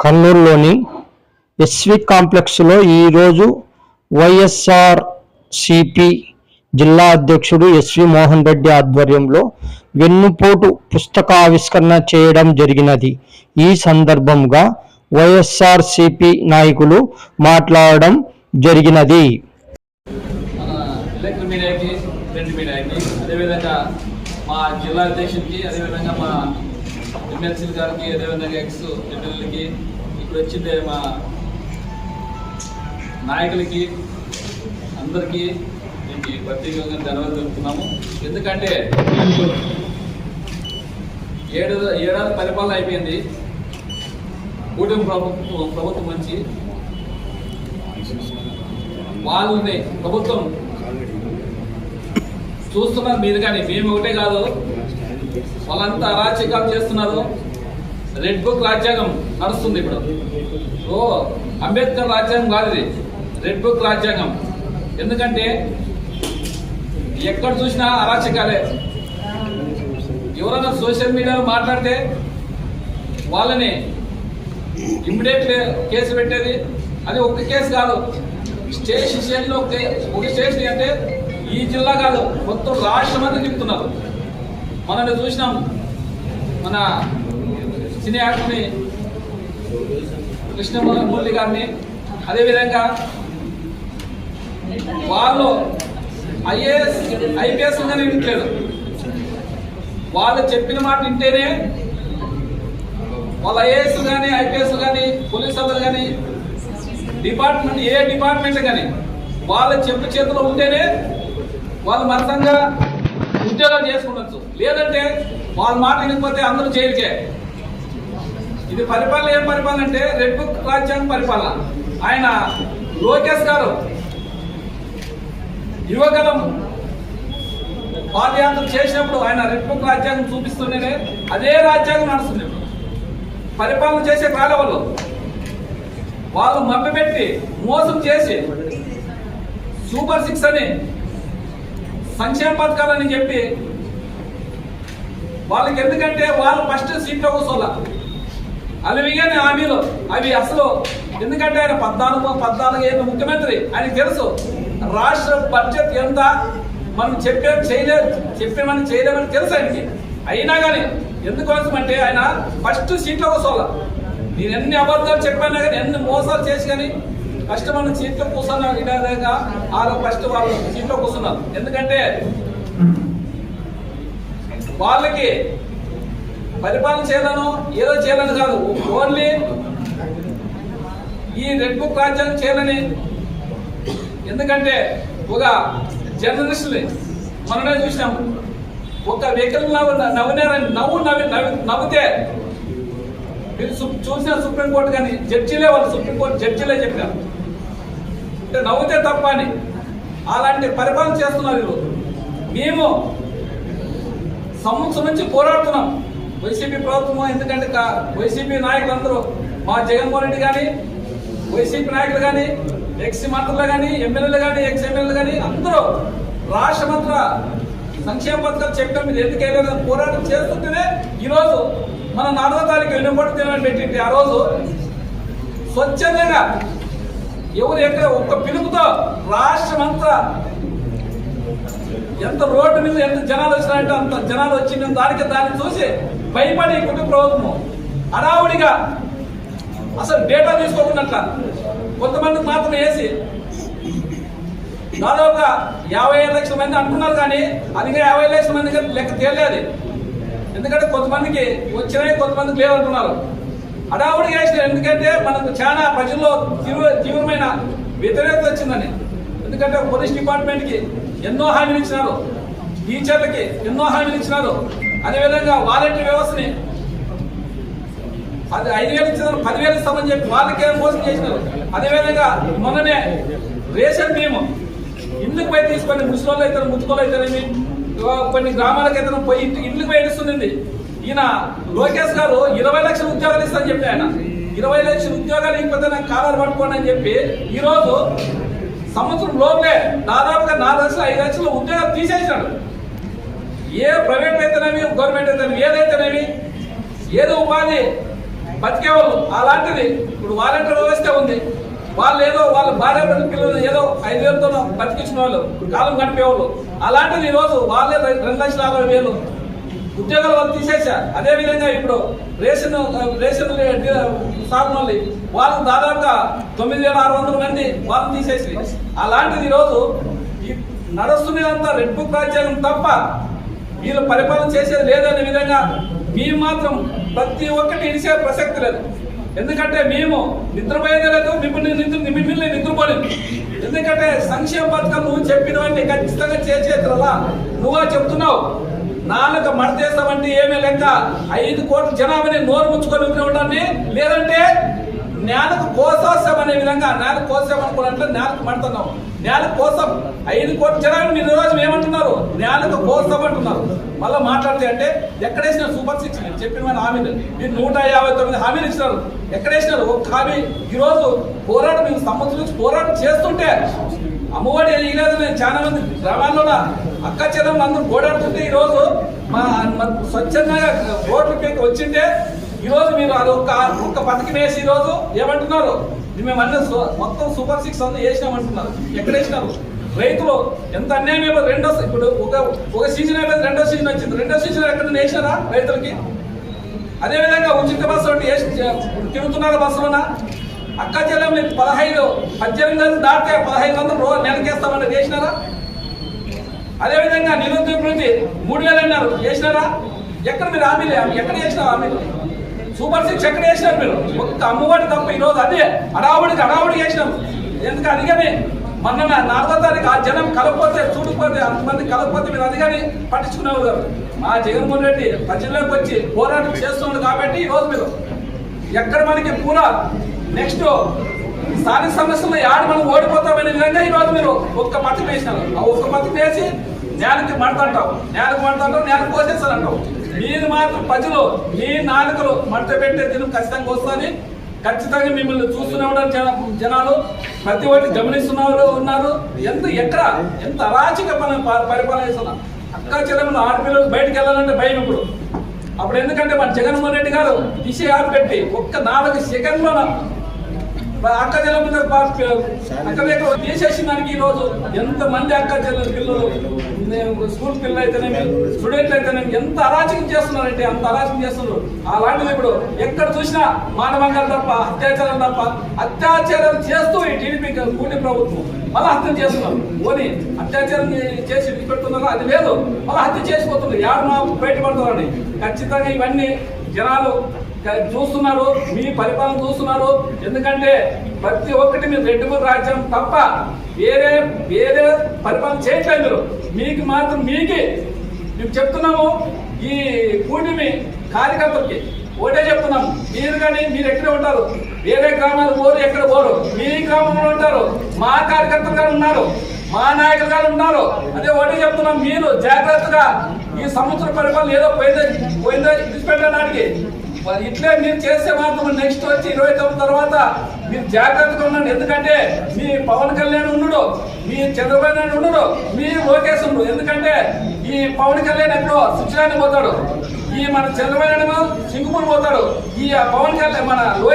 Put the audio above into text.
కర్నూలులోని SV కాంప్లెక్స్లో ఈరోజు YSR CP జిల్లా అధ్యక్షుడు ఎస్వి మోహన్ రెడ్డి ఆధ్వర్యంలో వెన్నుపోటు పుస్తకావిష్కరణ చేయడం జరిగినది. ఈ సందర్భంగా వైఎస్ఆర్ సిపి నాయకులు మాట్లాడడం జరిగినది. మా జిల్లా అధ్యక్షుడికి అదేవిధంగా మా ఎమ్మెల్సీ గారికి అదేవిధంగా ఎక్స్ ఎమ్మెల్యేలకి ఇప్పుడు వచ్చిందే మా నాయకులకి అందరికీ దీనికి ప్రత్యేకంగా ధన్యవాదాలు తెలుపుతున్నాము. ఎందుకంటే ఏడు ఏడాది పరిపాలన అయిపోయింది. కూటమి ప్రభుత్వం ప్రభుత్వం నుంచి వాళ్ళని ప్రభుత్వం చూస్తున్నారు మీరు కానీ మేము ఒకటే కాదు. వాళ్ళంతా అరాచకాలు చేస్తున్నారు. రెడ్ బుక్ రాజ్యాంగం నడుస్తుంది ఇప్పుడు. ఓ అంబేద్కర్ రాజ్యాంగం కాదు ఇది. రెడ్ బుక్ రాజ్యాంగం. ఎందుకంటే ఎక్కడ చూసినా అరాచకాలే. ఎవరైనా సోషల్ మీడియాలో మాట్లాడితే వాళ్ళని ఇమ్మీడియట్ కేసు పెట్టేది. అది ఒక్క కేసు కాదు. స్టేషన్ స్టేషన్లో ఒక ఒక స్టేషన్ అంటే ఈ జిల్లా కాదు. మొత్తం రాష్ట్రం అంతా చెప్తున్నారు మనం చూసినాం. మన సినీ యాక్టర్ని కృష్ణమూర్తి గారిని. అదేవిధంగా వాళ్ళు ఐఏఎస్ ఐపీఎస్ కానీ వినట్లేదు. వాళ్ళు చెప్పిన మాట వింటేనే వాళ్ళ ఐఏఎస్ కానీ ఐపీఎస్ కానీ పోలీస్ వాళ్ళు కానీ డిపార్ట్మెంట్ ఏ డిపార్ట్మెంట్ కానీ వాళ్ళ చెప్పు చేతిలో ఉంటేనే వాళ్ళు మతంగా ఉద్యోగాలు చేసుకుండొచ్చు లేదంటే వాళ్ళ మాట వినకపోతే అందరూ జైలుకే. ఇది పరిపాలన ఏం పరిపాలన అంటే రెడ్ బుక్ రాజ్యాంగ పరిపాలన. ఆయన లోకేష్ గారు యువగలం పాదయాత్ర చేసినప్పుడు ఆయన రెడ్ బుక్ రాజ్యాంగం చూపిస్తుంటేనే అదే రాజ్యాంగం నడుస్తుంది. పరిపాలన చేసే కాలవలు వాళ్ళు మభ్యపెట్టి మోసం చేసి సూపర్ సిక్స్ అని సంక్షేమ పథకాలని చెప్పి వాళ్ళకి ఎందుకంటే వాళ్ళు ఫస్ట్ సీట్లో కూర్చోాల అవి మిగిలిన హామీలు. అవి అసలు ఎందుకంటే ఆయన పద్నాలుగు పద్నాలుగు ఏళ్ళ ముఖ్యమంత్రి. ఆయనకు తెలుసు రాష్ట్ర బడ్జెట్ ఎంత మనం చెప్పే చేయలేదు చెప్పేమని చేయలేమని తెలుసు ఆయనకి. అయినా కానీ ఎందుకోసం అంటే ఆయన ఫస్ట్ సీట్లో కూర్చోాల నేను ఎన్ని అబద్ధాలు చెప్పాను కానీ ఎన్ని మోసాలు చేసి కానీ కష్టమైన సీట్లో కూర్చున్నా విధంగా వాళ్ళు ఫస్ట్ వాళ్ళు సీట్లో కూర్చున్నారు ఎందుకంటే వాళ్ళకి పరిపాలన చేయాలను ఏదో చేయాలని కాదు. ఓన్లీ ఈ రెడ్ బుక్ రాజ్యాంగం చేయాలని. ఎందుకంటే ఒక జర్నలిస్ట్ని మనమే చూసినాము. ఒక వెహికల్ నవ్వు నవ్వు నవ్వు నవ్వి నవ్వితే మీరు చూసిన సుప్రీంకోర్టు కానీ జడ్జిలే వాళ్ళు సుప్రీంకోర్టు జడ్జిలే చెప్పారు. అంటే నవ్వుతే తప్ప అని. అలాంటి పరిపాలన చేస్తున్నారు ఈరోజు. మేము సంవత్సరం నుంచి పోరాడుతున్నాం. వైసీపీ ప్రభుత్వం ఎందుకంటే వైసీపీ నాయకులందరూ మా జగన్మోహన్ రెడ్డి కానీ వైసీపీ నాయకులు కానీ ఎక్స్ మంత్రులు కానీ ఎమ్మెల్యేలు కానీ ఎక్స్ ఎమ్మెల్యేలు కానీ అందరూ రాష్ట్ర సంక్షేమ పథకాలు చెప్పడం మీరు ఎందుకు వెళ్ళలేదని పోరాటం చేస్తుంటేనే ఈరోజు మన నాలుగో తారీఖు వెనుబడి తినని పెట్టింది. ఆ రోజు స్వచ్ఛందంగా ఎవరు ఎక్కడ ఒక్క పిలుపుతో రాష్ట్రమంతా ఎంత రోడ్డు మీద ఎంత జనాలు వచ్చినాయంటే అంత జనాలు వచ్చి దానికి దాన్ని చూసి భయపడి కుటుంబ ప్రభుత్వము అడావుడిగా అసలు డేటా తీసుకోకుండా కొంతమంది మాత్రం వేసి దాదాపుగా యాభై ఐదు లక్షల మంది అంటున్నారు కానీ అది యాభై లక్షల మంది లెక్క తేలేదు. ఎందుకంటే కొంతమందికి వచ్చినాయి కొంతమందికి లేవంటున్నారు. హడావుడిగా వేసిన ఎందుకంటే మనకు చాలా ప్రజల్లో తీవ్ర తీవ్రమైన వ్యతిరేకత వచ్చిందని. ఎందుకంటే పోలీస్ డిపార్ట్మెంట్కి ఎన్నో హామీలు ఇచ్చినారు. టీచర్లకి ఎన్నో హామీలు ఇచ్చినారు. అదేవిధంగా వాలంటీర్ వ్యవస్థని అది ఐదు వేలు ఇచ్చినారు పదివేలు ఇస్తామని చెప్పి వాళ్ళకే మోసం చేసినారు. అదేవిధంగా మొన్ననే రేషన్ బియ్యం ఇందుకు పోయి తీసుకొని ముసలోళ్ళు అవుతారు ముతుకోలు అవుతారేమి? కొన్ని గ్రామాలకు అయితే పోయి ఇంటి ఇల్లు పోయి ఈయన లోకేష్ గారు ఇరవై లక్షల ఉద్యోగాలు ఇస్తారని చెప్పి ఆయన. ఇరవై లక్షల ఉద్యోగాలు ఇకపోతే నాకు కాలాలు పట్టుకోండి అని చెప్పి ఈరోజు సంవత్సరం లోపలే దాదాపుగా నాలుగు లక్షలు ఐదు లక్షల ఉద్యోగాలు తీసేసినాడు ఏ ప్రైవేట్ అయితేనేమి గవర్నమెంట్ అయితేనేమి ఏదైతేనేమి ఏదో ఉపాధి బతికేవాళ్ళు అలాంటిది ఇప్పుడు వాలంటీర్ వ్యవస్థ ఉంది. వాళ్ళు ఏదో వాళ్ళ భార్య పిల్లలు ఏదో ఐదు వేలతో బతికించిన వాళ్ళు కాలం గడిపేవాళ్ళు. అలాంటిది ఈరోజు వాళ్ళే రెండు లక్షల అరవై వేలు ఉద్యోగాలు వాళ్ళు తీసేసా అదే విధంగా ఇప్పుడు రేషన్ రేషన్ సాగున వాళ్ళు దాదాపుగా తొమ్మిది వేల ఆరు వందల మంది వాళ్ళు తీసేసి అలాంటిది ఈరోజు ఈ నడుస్తున్నదంతా రెడ్ బుక్ రాజ్యాంగం తప్ప వీళ్ళు పరిపాలన చేసేది లేదనే విధంగా మేము మాత్రం ప్రతి ఒక్కటి ఇడిసే ప్రసక్తి లేదు. ఎందుకంటే మేము నిద్రపోయేదే లేదు మిమ్మల్ని నిద్ర మిమ్మల్ని నిద్రపోలేదు ఎందుకంటే సంక్షేమ పథకం నువ్వు చెప్పినవన్నీ ఖచ్చితంగా చేసేతలా నువ్వా చెప్తున్నావు? నాలుగు మడతేస్తామంటే ఏమీ లెక్క? ఐదు కోట్ల జనాభాని నోరు ముచ్చుకొని ఉండడాన్ని? లేదంటే నేలకు కోసేస్తామనే విధంగా నేలకు కోసామనుకున్నట్లు నేలకు మడుతున్నాం. న్యాయ కోసం ఐదు కోట్ల జనాలు మీరు ఈ రోజు ఏమంటున్నారు? న్యాయకు కోసం అంటున్నారు. మళ్ళీ మాట్లాడితే అంటే ఎక్కడేసిన సూపర్ సిక్స్ నేను చెప్పిన మన హామీలు. మీరు నూట యాభై తొమ్మిది హామీలు ఇచ్చినారు. ఎక్కడేసినారు? ఒక హామీ. ఈరోజు పోరాటం మేము సంబంధం నుంచి పోరాటం చేస్తుంటే అమ్మఒడి ఇవ్వలేదు నేను చాలా మంది గ్రామాల్లో అక్క చెల్లెలు అందరూ పోరాడుతుంటే ఈరోజు మా మా స్వచ్ఛందంగా రోడ్ల పేరు వచ్చింటే ఈరోజు మీరు అది ఒక్క ఒక్క పథకం వేసి ఈరోజు ఏమంటున్నారు? మేము అన్న మొత్తం సూపర్ సిక్స్ అంతా వేసినామంటున్నారు ఎక్కడ వేసినారు? రైతులు ఎంత అన్యాయం అయిపోయింది రెండో ఇప్పుడు ఒక ఒక సీజన్ అయిపోయింది రెండో సీజన్ వచ్చింది. రెండో సీజన్ ఎక్కడ వేసినారా రైతులకి? అదేవిధంగా ఉచిత బస్సు ఒకటి వేసి తిరుగుతున్నారు బస్సులోనా? అక్క చెల్లెలు పదహైదు పద్దెనిమిది వందలు దాటితే పదహైదు వందలు రోజు నెలకేస్తామని వేసినారా? అదేవిధంగా నిరుద్యోగ మూడు వేలు అన్నారు. వేసినారా? ఎక్కడ మీరు హామీలే ఎక్కడ చేసినారు హామీలు? సూపర్ సిక్స్ ఎక్కడ వేసినారు మీరు. ఒక్క అమ్మఒడి తప్ప ఈరోజు అదే అడావుడికి అడావుడి చేసినాం ఎందుకు అందుకని మొన్న నా నాలుగో తారీఖు ఆ జనం కలపపోతే చూడకపోతే అంతమంది కలపపోతే మీరు అందుకని పట్టించుకునేవారు కాదు. మా జగన్మోహన్ రెడ్డి ప్రజల్లోకి వచ్చి పోరాటం చేస్తున్నాడు కాబట్టి ఈరోజు మీరు ఎక్కడ మనకి పూరా నెక్స్ట్ స్థానిక సమస్యల్లో యాడ్ మనం ఓడిపోతామనే విధంగా ఈరోజు మీరు ఒక్క పత్తి వేసినారు. ఆ ఒక్క పత్తి వేసి నేలకి మడతంటావు నేలకు మడతంటావు నేలకు కోసేస్తానంటావు మీరు మాత్రం ప్రజలు మీ నాలుకలు మడత పెట్టే దినం ఖచ్చితంగా వస్తుంది. ఖచ్చితంగా మిమ్మల్ని చూస్తూనే ఉన్నారు జనాలు. ప్రతి ఒక్కటి గమనిస్తున్నారు ఉన్నారు. ఎంత ఎక్కడ ఎంత అరాచక పని ప- పరిపాలన చేస్తున్నా. అక్క చెల్లెమ్మలు ఆడపిల్లలు బయటికి వెళ్ళాలంటే భయం ఇప్పుడు. అప్పుడు ఎందుకంటే మన జగన్మోహన్ రెడ్డి గారు దిశ ఆరు పెట్టి ఒక్క నాలుగు సెకండ్లో అక్క చెల్లెలు అక్క దగ్గర తీసేసిన దానికి ఈ రోజు ఎంత మంది అక్క చెల్లెల పిల్లలు? స్కూల్ పిల్లలు అయితేనేమి స్టూడెంట్లు అయితేనేమి ఎంత అరాచకం చేస్తున్నారంటే అంత అరాచకం చేస్తున్నారు. అలాంటిది ఇప్పుడు ఎక్కడ చూసినా మానవంగా తప్ప అత్యాచారం తప్ప అత్యాచారం చేస్తూ ఈ టీడీపీ కూటమి ప్రభుత్వం మళ్ళీ హత్య చేస్తున్నారు. మోదీ అత్యాచారం చేసి పెడుతున్నారు అది లేదు. మళ్ళీ హత్య చేసిపోతున్నారు. యారు మా బయటపడతారని. ఖచ్చితంగా ఇవన్నీ జనాలు చూస్తున్నారు మీ పరిపాలన చూస్తున్నారు. ఎందుకంటే ప్రతి ఒక్కటి మీరు రెడ్డి మూడు రాజ్యం తప్ప వేరే వేరే పరిపాలన చేయట్లేదు మీరు. మీకు మాత్రం మీకే. మేము చెప్తున్నాము ఈ కూటమి కార్యకర్తలకి ఒకటే చెప్తున్నాము. మీరు కానీ మీరు ఎక్కడే ఉంటారు? వేరే గ్రామాలు పోరు ఎక్కడ పోరు? మీ గ్రామంలో ఉంటారు. మా కార్యకర్తలు గారు ఉన్నారు. మా నాయకులు గారు ఉన్నారు. అదే ఒకటే చెప్తున్నాం. మీరు జాగ్రత్తగా ఈ సంవత్సర పరిపాలన ఏదో పోయిందో పోయిందో విడిచిపెట్టడానికి మరి ఇట్లే మీరు చేస్తే మాత్రం నెక్స్ట్ వచ్చి ఇరవై తొమ్మిది తర్వాత మీరు జాగ్రత్తగా ఉండండి. ఎందుకంటే మీ పవన్ కళ్యాణ్ ఉండడు మీ చంద్రబాబు నాయుడు ఉండడు మీ లోకేష్ ఉండడు ఎందుకంటే ఈ పవన్ కళ్యాణ్ ఎక్కడో శిక్షణానికి పోతాడు. ఈ మన చంద్రబాబు నాయుడు సింగపూర్ పోతాడు. ఈ పవన్ కళ్యాణ్ మన లోకేష్